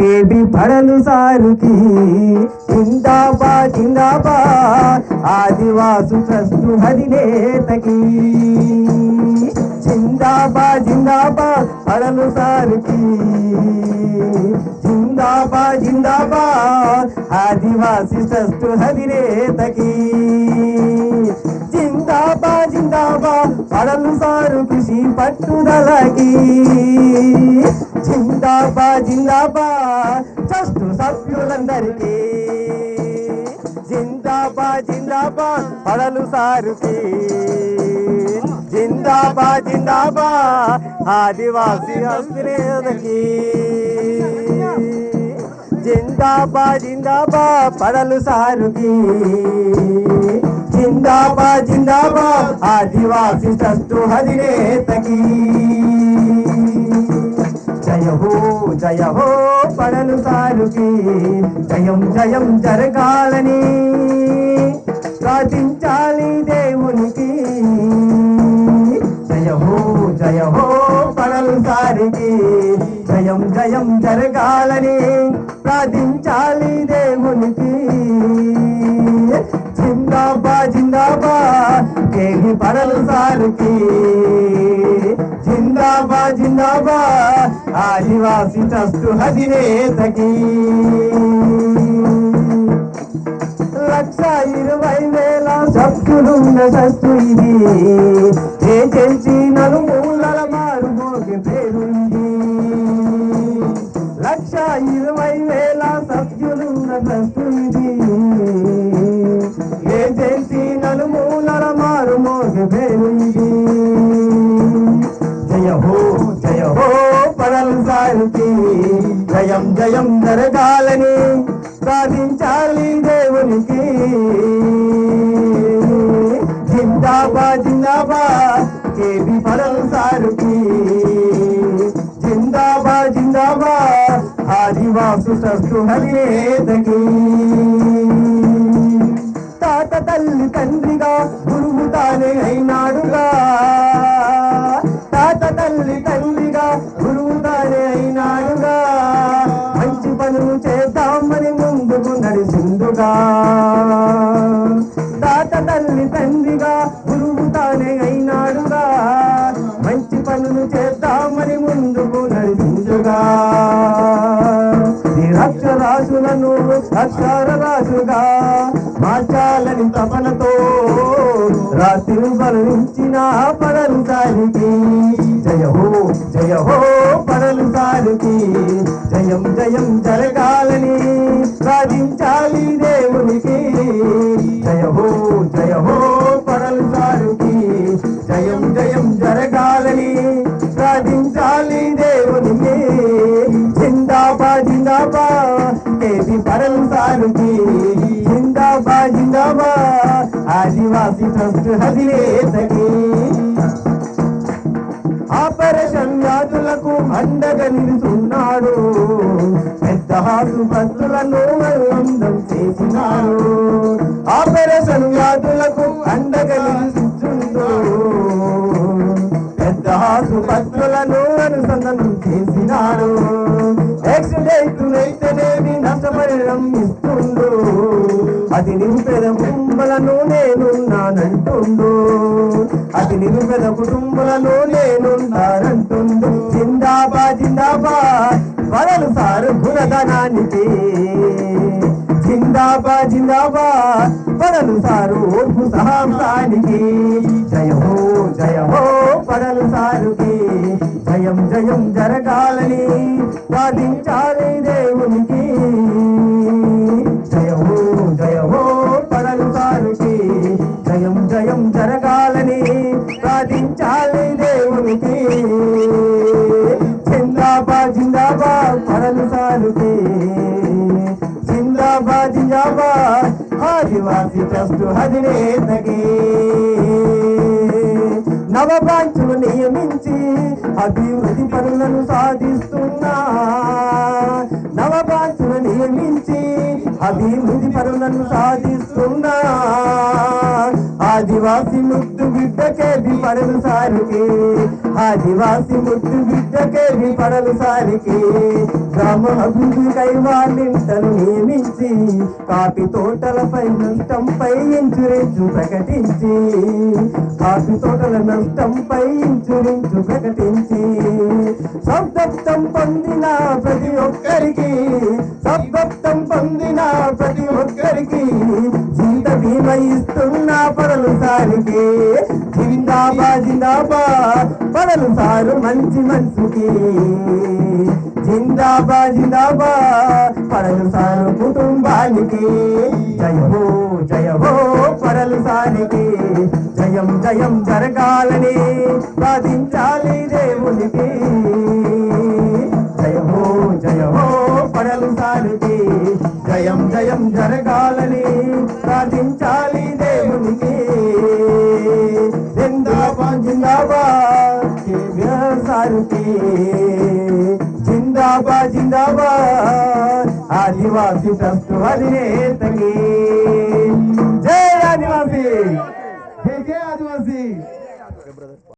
KB పడలు సారుకి. జిందాబా జిందాబా ఆదివాసు ట్రస్ట్ అధినేతకి జిందాబా జిందాబా పడలు సారుకి. జిందాబా జిందాబా ఆదివాసి ట్రస్ట్ అధినేతకి జిందాబా జిందాబా పడలు సారు కృషి పట్టుదలకి. జిందాబా జిందాబా ట్రస్ట్ సభ్యులందరికీ జిందాబా జిందాబా పడలు సారుకి. జిందాబా జిందాబా ఆదివాసి అస్త్రేదకి జిందాబా జిందాబా పడలు సారుకి. జిందాబా జిందాబా ఆదివాసి ట్రస్ట్ హరినేతకి హో జయ హో పడలు సారుకి. జయం జయం జరగాలని ప్రార్థించాలి దేవునికి. జయ హో జయ హో పడలు సారికి. జయం జయం జరగాలని ప్రార్థించాలి దేవునికి. జిందాబా జిందాబా కేగి పడలు సారుకి. జిందాబా జిందాబా ఆదివాసి చస్తు అధినేతకి లక్ష ఇరవై వేల సభ్యులున్న సత్తు ఇది. ఏజెన్సీ నలుమూలల మారుమోగి పేరు ఇది లక్ష ఇరవై వేల సభ్యులున్న సత్తు ఇది. నలుమూలల మారుమోగి పేరు ఇది జయ హో జయ హో పడలు సారుకి. జయం జయం జరగాలని సాధించాలి దేవునికి. జిందాబా జిందాబా కేబి పడలు సారుకి. జిందాబా జిందాబా ఆదివాసు సస్తు హరియేతకి చేద్దామని ముందుకు నడిచిందుగా తాత తల్లి తండ్రిగా గురువు తానే అయినాడుగా. మంచి పనులు చేద్దామని ముందుకు నడిచిందుగా నిరక్షరాశులను అక్షర రాజుగా మార్చాలని తపనతో రాత్రి బలించిన పడలు సారికి జయ హో జయ హో పడలు సారికి జయం జయం జరగాలని సాధించాలి దేవునికి. జయ హో జయ హో పడలు సారుకి. జయం జయం జరగాలని సాధించాలి దేవునికి. జిందాబా జిందాబా దేవి పడలు సారుకి. జిందాబా జిందాబా ఆదివాసి ట్రస్ట్ హదిలేతకి ఆపరేషన్ వ్యాధులకు అండగా నిలుచున్నాడు పదహారు భక్తులను మల్లందం చేసినారు. ఆపరేషన్ వ్యాధులకు అండగా పెద్ద ఆసుపత్రులను అనుసంధానం చేసినారు. ఎక్సిడెంట్లైతేనేమి నష్టపరిణం ఇస్తుండు. అది నిరుపేద కుటుంబాలను నేనున్నానంటుండు. అది నిరుపేద కుటుంబాలను నేనున్నానంటుండు. జిందాబా జిందాబా వరలు సారు గుణగణానికి జిందాబా జిందాబా పడలు సారు ఓర్పు సహాంసానికి. జయ హో జయ హో పడలు సారుకి జయం జయం జరగాలని వాదించాలి దేవునికి. జయ హో జయ హో పడలు సారుకి జయం జయం జరగాలని సాధించాలి దేవునికి. ఆదివాసి ట్రస్ట్ అధినేతకి నవ బ్రాంచులు నియమించి అభివృద్ధి పనులను సాధిస్తున్నా. నవ బ్రాంచులు నియమించి అభివృద్ధి పనులను సాధిస్తున్నా. ఆదివాసి ముద్దు బిడ్డకేది పడలు సారికి. ఆదివాసి ముద్దు బిడ్డకేది పడలు సారికి. గ్రామ అభివృద్ధికై వాళ్ళింతను నియమించి కాఫీ తోటలపై నష్టంపై ఇన్సూరెన్స్ ప్రకటించి. కాఫీ తోటల నష్టంపై ఇన్సూరెన్స్ ప్రకటించి. సంతప్తం పొందిన ప్రతి ఒక్కరికి సంతప్తం పొందిన ప్రతి ఒక్కరికి జీవిత బీమా పడలు సారికి జిందాబా జిందాబా పడలు సారు మంచి మనసుకి జిందాబా జిందాబా పడలు సారు కుటుంబానికి. జయహో జయహో జయ పడలు సారికి. జయం జయం జరగాలని సాధించాలి దేవునికి. జయహో జయహో జయ పడలు సారికి. జయం జయం జరగాలని సాధించాలి దేవునికి. జిందాబాద్ జిందాబాద్ కేవీఆర్ సారుకి. జిందాబాద్ జిందాబాద్ ఆదివాసి ట్రస్ట్ అధినేతకి. జై ఆదివాసి జై జై ఆదివాసి.